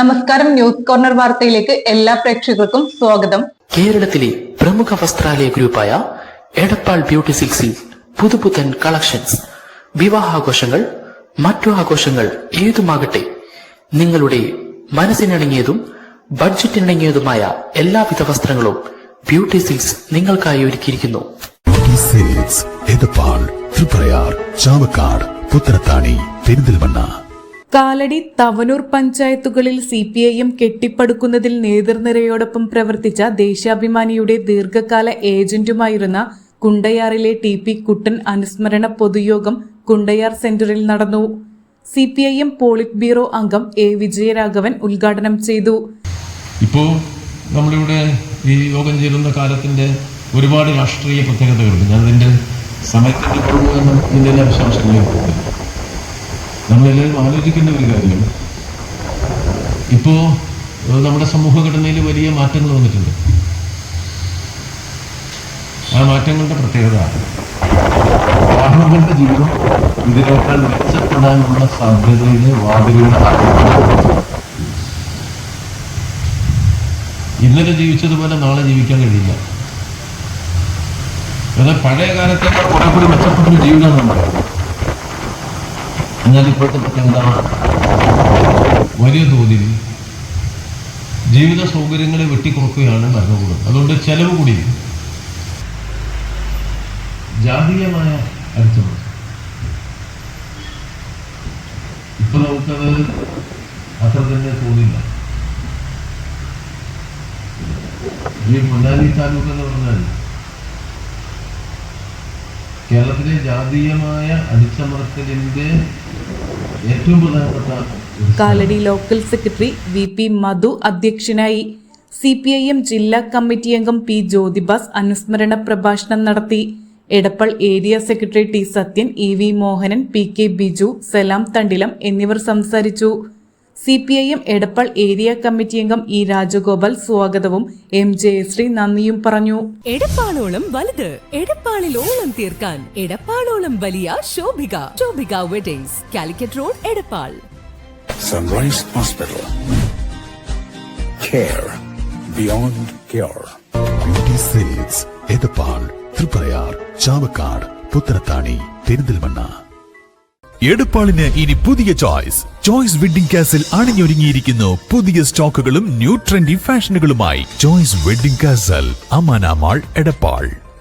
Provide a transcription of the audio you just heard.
നമസ്കാരം news corner വാർത്തയിലേക്ക് എല്ലാ പ്രേക്ഷകർക്കും സ്വാഗതം. കേരളത്തിലെ പ്രമുഖ വസ്ത്രാലയ ഗ്രൂപ്പായ എടപ്പാൾ ബ്യൂട്ടി സിൽക്സിൽ പുതുപുത്തൻ കളക്ഷൻസ്. വിവാഹാഘോഷങ്ങൾ മറ്റു ആഘോഷങ്ങൾ ഏതുമാകട്ടെ നിങ്ങളുടെ മനസ്സിനിണങ്ങിയതും ബഡ്ജറ്റിനിണങ്ങിയതുമായ എല്ലാവിധ വസ്ത്രങ്ങളും ബ്യൂട്ടി സിൽക്സ് നിങ്ങൾക്കായി ഒരുക്കിയിരിക്കുന്നു. സെയിൽസ് എടപ്പാൾ തൃപ്രയാർ ചാവക്കാട് പുത്തനത്താണി പെരിന്തൽമണ്ണ. കാലടി തവനൂർ പഞ്ചായത്തുകളിൽ സി പി ഐ എം കെട്ടിപ്പടുക്കുന്നതിൽ നേതൃനിരയോടൊപ്പം പ്രവർത്തിച്ച ദേശാഭിമാനിയുടെ ദീർഘകാല ഏജന്റുമായിരുന്ന കുണ്ടയാറിലെ ടി പി കുട്ടൻ അനുസ്മരണ പൊതുയോഗം കുണ്ടയാർ സെന്ററിൽ നടന്നു. C P I M polit bureau അംഗം എ വിജയരാഘവൻ ഉദ്ഘാടനം ചെയ്തു. ഇപ്പോൾ നമ്മളിവിടെ ഈ യോഗം ചേരുന്ന കാലത്തിന്റെ ഒരുപാട് രാഷ്ട്രീയ പ്രത്യേകതകളുണ്ട്. ഞാനതിന്റെ സമയത്തിന്റെ നമ്മളെല്ലാവരും ആലോചിക്കുന്ന ഒരു കാര്യമാണ് ഇപ്പോ നമ്മുടെ സമൂഹഘടനയിൽ വലിയ മാറ്റങ്ങൾ വന്നിട്ടുണ്ട്. ആ മാറ്റങ്ങളുടെ പ്രത്യേകത. വാഹനങ്ങളുടെ ജീവിതം ഇതിനേക്കാൾ മെച്ചപ്പെടാനുള്ള സാധ്യതയിലെ വാതിലുകൾ ഇന്നലെ ജീവിച്ചതുപോലെ നാളെ ജീവിക്കാൻ കഴിയില്ല. എന്നാൽ പഴയ കാലത്തെ കുറെ കൂടി മെച്ചപ്പെട്ടൊരു ജീവിതമാണ് നമ്മുടെ. എന്നാൽ ഇപ്പോഴത്തെ പ്രത്യേകത വലിയ തോതിൽ ജീവിത സൗകര്യങ്ങളെ വെട്ടിക്കുറക്കുകയാണ് ഭരണകൂടം. അതുകൊണ്ട് ചെലവ് കൂടി. ജാതീയമായ അടിച്ചു ഇപ്പൊ നമുക്കത് അത്ര തന്നെ തോന്നില്ല. ഈ മണാലി താലൂക്ക് എന്ന് പറഞ്ഞാൽ കേരളത്തിലെ ജാതീയമായ അടിച്ചമർത്തലിന്റെ ഏറ്റവും പ്രധാനപ്പെട്ട Kalady local secretary V P Madhu അധ്യക്ഷനായി സി പി ഐ എം ജില്ലാ കമ്മിറ്റി അംഗം പി ജ്യോതിബാസ് അനുസ്മരണ പ്രഭാഷണം നടത്തി. Edappal area secretary T Sathyan E V Mohanan P K Biju Salam Thandilam എന്നിവർ സംസാരിച്ചു. C P I M Edappal area committee അംഗം E Rajagopal സ്വാഗതവും എം ജയശ്രീ നന്ദിയും പറഞ്ഞു. എടപ്പാളോളം വലുത് എടപ്പാളിൽ ഓളം തീർക്കാൻ എടപ്പാളോളം വലിയ Shobhika Shobhika weddings Calicut road Edappal. Sunrise hospital care beyond care beauty sales Edappal Triprayar Chavakkad Puthanathani Perinthalmanna എടുപ്പാളിന് ഇനി പുതിയ ചോയ്സ്. ചോയ്സ് വെഡിംഗ് കാസിൽ അണിഞ്ഞൊരുങ്ങിയിരിക്കുന്നു പുതിയ സ്റ്റോക്കുകളും new trendy ഫാഷനുകളുമായി. Choice wedding castle Amana mall Edappal.